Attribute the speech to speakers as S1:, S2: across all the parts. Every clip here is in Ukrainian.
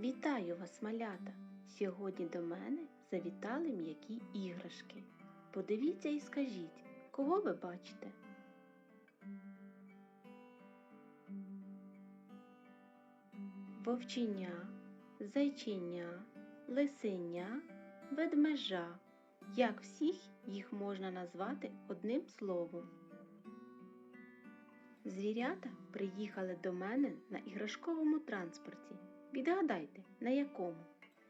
S1: Вітаю вас, малята! Сьогодні до мене завітали м'які іграшки. Подивіться і скажіть, кого ви бачите? Вовченя, зайченя, лисеня, ведмежа. Як всіх їх можна назвати одним словом? Звірята приїхали до мене на іграшковому транспорті. Відгадайте, на якому?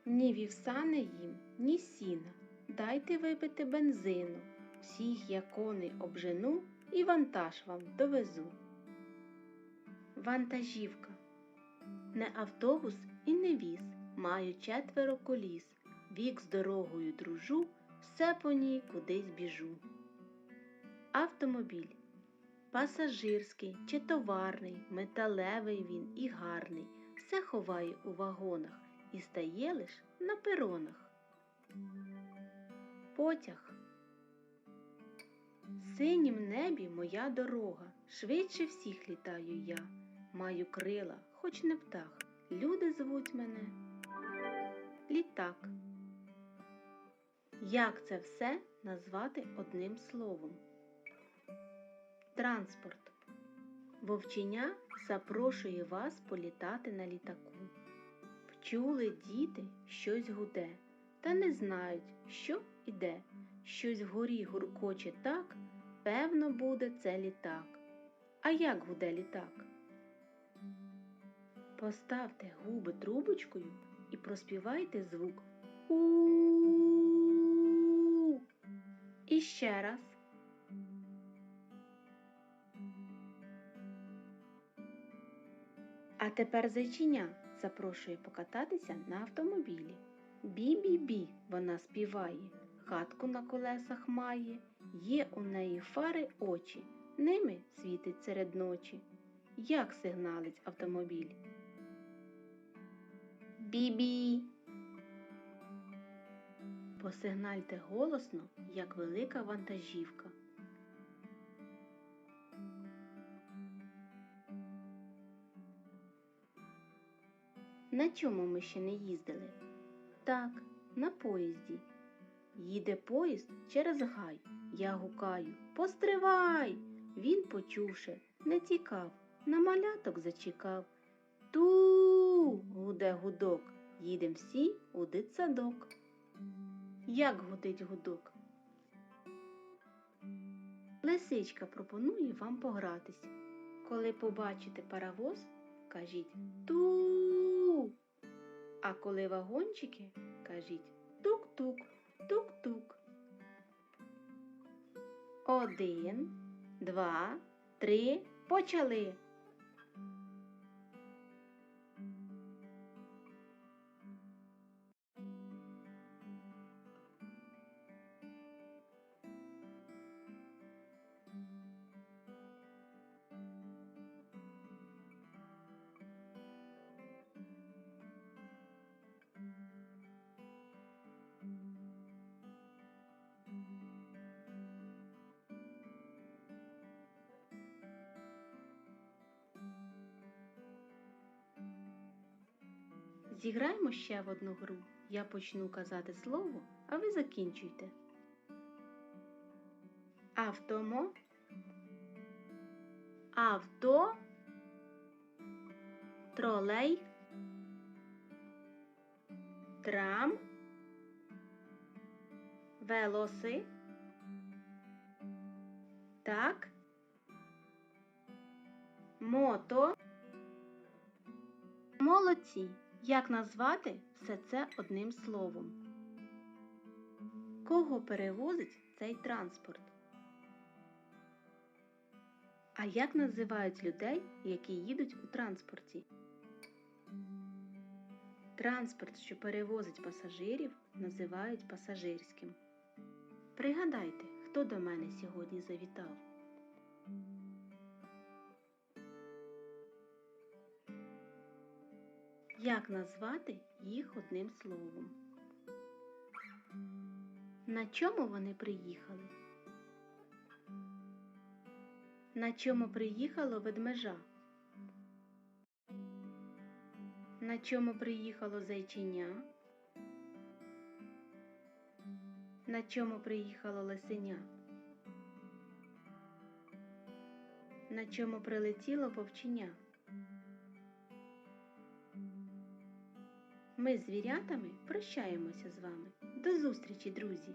S1: Ні вівса не їм, ні сіна. Дайте випити бензину. Всіх я коней обжену і вантаж вам довезу. Вантажівка. Не автобус і не віз. Маю четверо коліс. Вік з дорогою дружу, все по ній кудись біжу. Автомобіль. Пасажирський чи товарний, металевий він і гарний, все ховає у вагонах і стає лиш на перонах. Потяг. В синім небі моя дорога, швидше всіх літаю я. Маю крила, хоч не птах. Люди звуть мене літак. Як це все назвати одним словом? Транспорт. Вовченя запрошує вас політати на літаку. Вчули діти, щось гуде, та не знають, що і де. Щось вгорі гуркоче так, певно, буде це літак. А як гуде літак? Поставте губи трубочкою і проспівайте звук у. І ще раз. А тепер зайчиня запрошує покататися на автомобілі. Бі-бі-бі вона співає, хатку на колесах має, є у неї фари очі, ними світить серед ночі. Як сигналить автомобіль? Бі-бі. Посигнальте голосно, як велика вантажівка. На чому ми ще не їздили? Так, на поїзді. Їде поїзд через гай. Я гукаю Постривай! Він, почувши, не тікав, на маляток зачекав. Ту гуде гудок. Їдем всі у дитсадок. Як гудить гудок? Лисичка пропонує вам погратися. Коли побачите паровоз, кажіть ту. А коли вагончики, кажіть тук-тук, тук-тук. Один, два, три, почали. Зіграємо ще в одну гру. Я почну казати слово, а ви закінчуйте. Автомо. Авто. Тролей. Трам. Велоси. Так. Мото. Молодці. Як назвати все це одним словом? Кого перевозить цей транспорт? А як називають людей, які їдуть у транспорті? Транспорт, що перевозить пасажирів, називають пасажирським. Пригадайте, хто до мене сьогодні завітав. Як назвати їх одним словом? На чому вони приїхали? На чому приїхало ведмежа? На чому приїхало зайченя? На чому приїхало лисеня? На чому прилетіло вовченя? Ми з звірятами прощаємося з вами. До зустрічі, друзі!